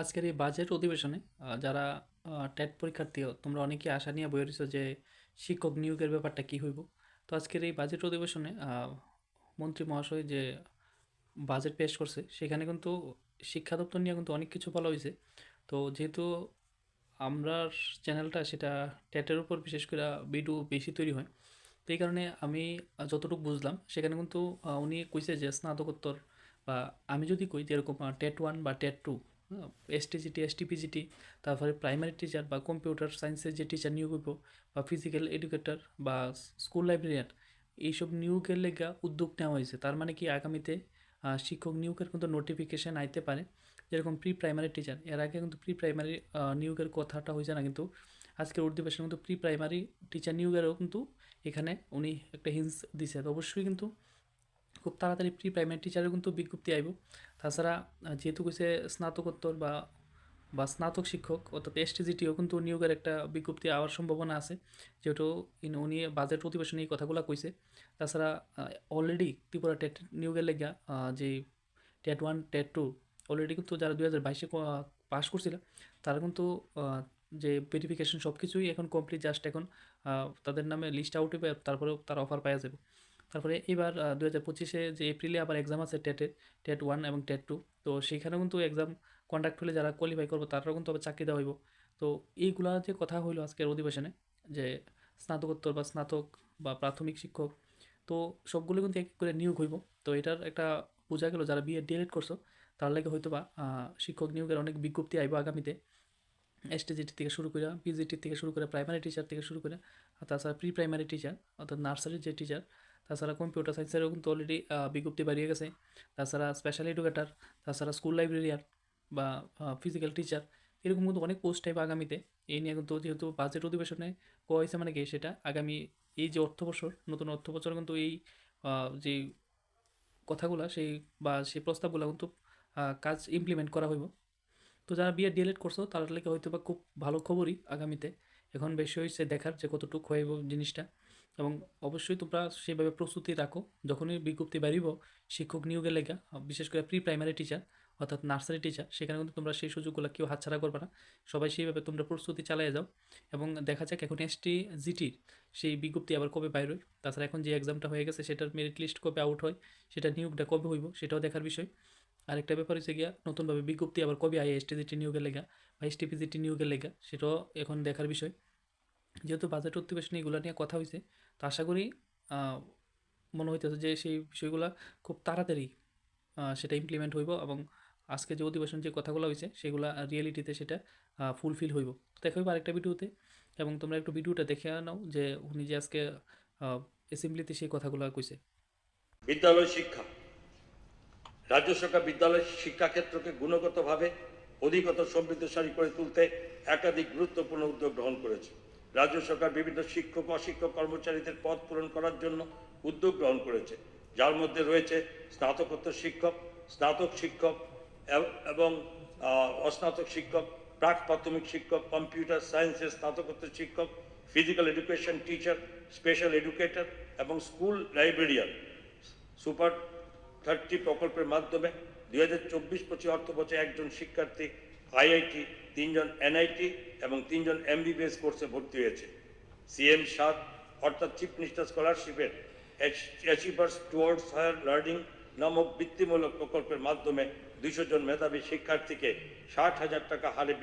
আজকের এই বাজেট অধিবেশনে যারা টেট পরীক্ষার্থী, তোমরা অনেকেই আশা নিয়ে বই রয়েছো যে শিক্ষক নিয়োগের ব্যাপারটা কি হইব। তো আজকের এই বাজেট অধিবেশনে মন্ত্রী মহাশয় যে বাজেট পেশ করছে, সেখানে কিন্তু শিক্ষা দপ্তর নিয়ে কিন্তু অনেক কিছু বলা হয়েছে তো যেহেতু আমরা চ্যানেলটা, সেটা টেটের উপর বিশেষ করে ভিডিও বেশি তৈরি হয়, তো এই কারণে আমি যতটুকু বুঝলাম, সেখানে কিন্তু উনি কইছে যে স্নাতকোত্তর বা আমি যদি কই যে এরকম টেট ওয়ান বা টেট টু এসটিজিটি এসটিপিজিটি তারপরে প্রাইমারি টিচার বা কম্পিউটার সায়েন্সের যে টিচার নিয়োগ হইব, বা ফিজিক্যাল এডুকেটর বা স্কুল লাইব্রেরিয়ান এইসব নিয়োগের লেগা উদ্যোগ নেওয়া হয়েছে। তার মানে কি আগামীতে শিক্ষক নিয়োগের কিন্তু নোটিফিকেশান আইতে পারে। যেরকম প্রি প্রাইমারি টিচার এর আগে কিন্তু প্রি প্রাইমারি নিয়োগের কথাটা হয়েছে না, কিন্তু আজকের অধিবেশনে কিন্তু প্রি প্রাইমারি টিচার নিয়োগেরও কিন্তু এখানে উনি একটা হিন্স দিছে। অবশ্যই কিন্তু খুব তাড়াতাড়ি প্রি প্রাইমারি টিচারের কিন্তু বিজ্ঞপ্তি আইব। তাছাড়া যেহেতু কইছে স্নাতকোত্তর বা বা স্নাতক শিক্ষক, অর্থাৎ এসটিজিটিও কিন্তু নিয়োগের একটা বিজ্ঞপ্তি আওয়ার সম্ভাবনা আছে। যেহেতু উনি বাজেট অধিবেশনে এই কথাগুলো কইছে। তাছাড়া অলরেডি ত্রিপুরা টেট নিয়োগের লেগা যে TET one TET two already কিন্তু যারা দুই হাজার বাইশে পাস করছিল, তারা কিন্তু যে ভেরিফিকেশন সব কিছুই এখন কমপ্লিট জাস্ট এখন তাদের নামে লিস্ট আউট হবে তারপরেও তারা অফার পাওয়া যাবে তারপরে এবার দু হাজার পঁচিশে যে এপ্রিলে আবার এক্সাম আছে টেটের টেট ওয়ান এবং টেট টু তো সেখানেও কিন্তু এক্সাম কন্ডাক্ট হলে যারা কোয়ালিফাই করব, তারাও কিন্তু আবার চাকরি দেওয়া হইব। তো এইগুলা যে কথা হইল আজকের অধিবেশনে, যে স্নাতকোত্তর বা স্নাতক বা প্রাথমিক শিক্ষক, তো সবগুলো কিন্তু এক করে নিয়োগ হইব। তো এটার একটা বোঝা গেল, যারা বিএড ডিএলএড করছ, তার লাগে হয়তো বা শিক্ষক নিয়োগের অনেক বিজ্ঞপ্তি আইব আগামীতে। এসটিজিটি থেকে শুরু করে পিজিটি থেকে শুরু করে প্রাইমারি টিচার থেকে শুরু করে আর তাছাড়া প্রি প্রাইমারি টিচার অর্থাৎ নার্সারির যে টিচার তাছাড়া কম্পিউটার সায়েন্সেরও কিন্তু অলরেডি বিজ্ঞপ্তি বাড়িয়ে গেছে। তাছাড়া স্পেশাল এডুকেটার তাছাড়া স্কুল লাইব্রেরিয়ান বা ফিজিক্যাল টিচার এরকম কিন্তু অনেক পোস্ট টাইপ আগামীতে। এই নিয়ে কিন্তু যেহেতু বাজেট অধিবেশনে কোয়া হয়েছে মানে কি, সেটা আগামী এই যে অর্থ বছর, নতুন অর্থ বছর কিন্তু এই যে কথাগুলা, সেই বা সেই প্রস্তাবগুলো কিন্তু কাজ ইমপ্লিমেন্ট করা হইব। তো যারা বিয়ে ডিএলএড করছ তার লেগে হয়তো বা খুব ভালো খবরই আগামীতে। এখন বেশি হয়েছে দেখার যে কতটুকু হইব জিনিসটা। এবং অবশ্যই তোমরা সেভাবে প্রস্তুতি রাখো। যখনই বিজ্ঞপ্তি বেরিব শিক্ষক নিয়োগের লেগা, বিশেষ করে প্রি প্রাইমারি টিচার অর্থাৎ নার্সারি টিচার সেখানে কিন্তু তোমরা সেই সুযোগগুলো কেউ হাতছাড়া করবে না। সবাই সেইভাবে তোমরা প্রস্তুতি চালিয়ে যাও এবং দেখা যাক এখন এসটি জিটির সেই বিজ্ঞপ্তি আবার কবে বাইর হয়। তাছাড়া এখন যে এক্সামটা হয়ে গেছে, সেটার মেরিট লিস্ট কবে আউট হয়, সেটা নিয়োগটা কবে হইব, সেটাও দেখার বিষয়। আরেকটা ব্যাপার হচ্ছে গিয়া, নতুনভাবে বিজ্ঞপ্তি আবার কবে আয় এসটিজিটি নিয়োগের লেগা বা এস টি এসটিপিজিটি নিয়োগের লেগা, সেটাও এখন দেখার বিষয়। যেহেতু বাজেট অধিবেশনে এগুলো নিয়ে কথা হয়েছে তো আশা করি মনে হইতেছে যে সেই বিষয়গুলো খুব তাড়াতাড়ি সেটা ইমপ্লিমেন্ট হইব এবং আজকে যে অধিবেশন যে কথাগুলো হয়েছে সেগুলো রিয়েলিটিতে সেটা ফুলফিল হইব। দেখা হইব আরেকটা ভিডিওতে এবং তোমরা একটু ভিডিওটা দেখে নাও যে উনি যে আজকে অ্যাসেম্বলিতে সেই কথাগুলো কইছে। বিদ্যালয় শিক্ষা। রাজ্য সরকার বিদ্যালয় শিক্ষাক্ষেত্রকে গুণগতভাবে অধিকতর সমৃদ্ধশালী করে তুলতে একাধিক গুরুত্বপূর্ণ উদ্যোগ গ্রহণ করেছে। রাজ্য সরকার বিভিন্ন শিক্ষক, অশিক্ষক কর্মচারীদের পদ পূরণ করার জন্য উদ্যোগ গ্রহণ করেছে। যার মধ্যে রয়েছে স্নাতকোত্তর শিক্ষক, স্নাতক শিক্ষক এবং অস্নাতক শিক্ষক, প্রাক প্রাথমিক শিক্ষক, কম্পিউটার সায়েন্সের স্নাতকোত্তর শিক্ষক, physical education teacher, special educator এবং স্কুল লাইব্রেরিয়ান। সুপার থার্টি প্রকল্পের মাধ্যমে দুই হাজার চব্বিশ পঁচিশ অর্থ একজন শিক্ষার্থী আইআইটি, তিনজন এনআইটি এবং তিনজন এমবিবিএস কোর্সে ভর্তি হয়েছে। সিএম সাত অর্থাৎ চিফ মিনিস্টার স্কলারশিপের অ্যাচিভার্স টুয়ার্ডস হায়ার লার্নিং নামক বৃত্তিমূলক প্রকল্পের মাধ্যমে দুইশো জন মেধাবী শিক্ষার্থীকে ষাট হাজার টাকা হারে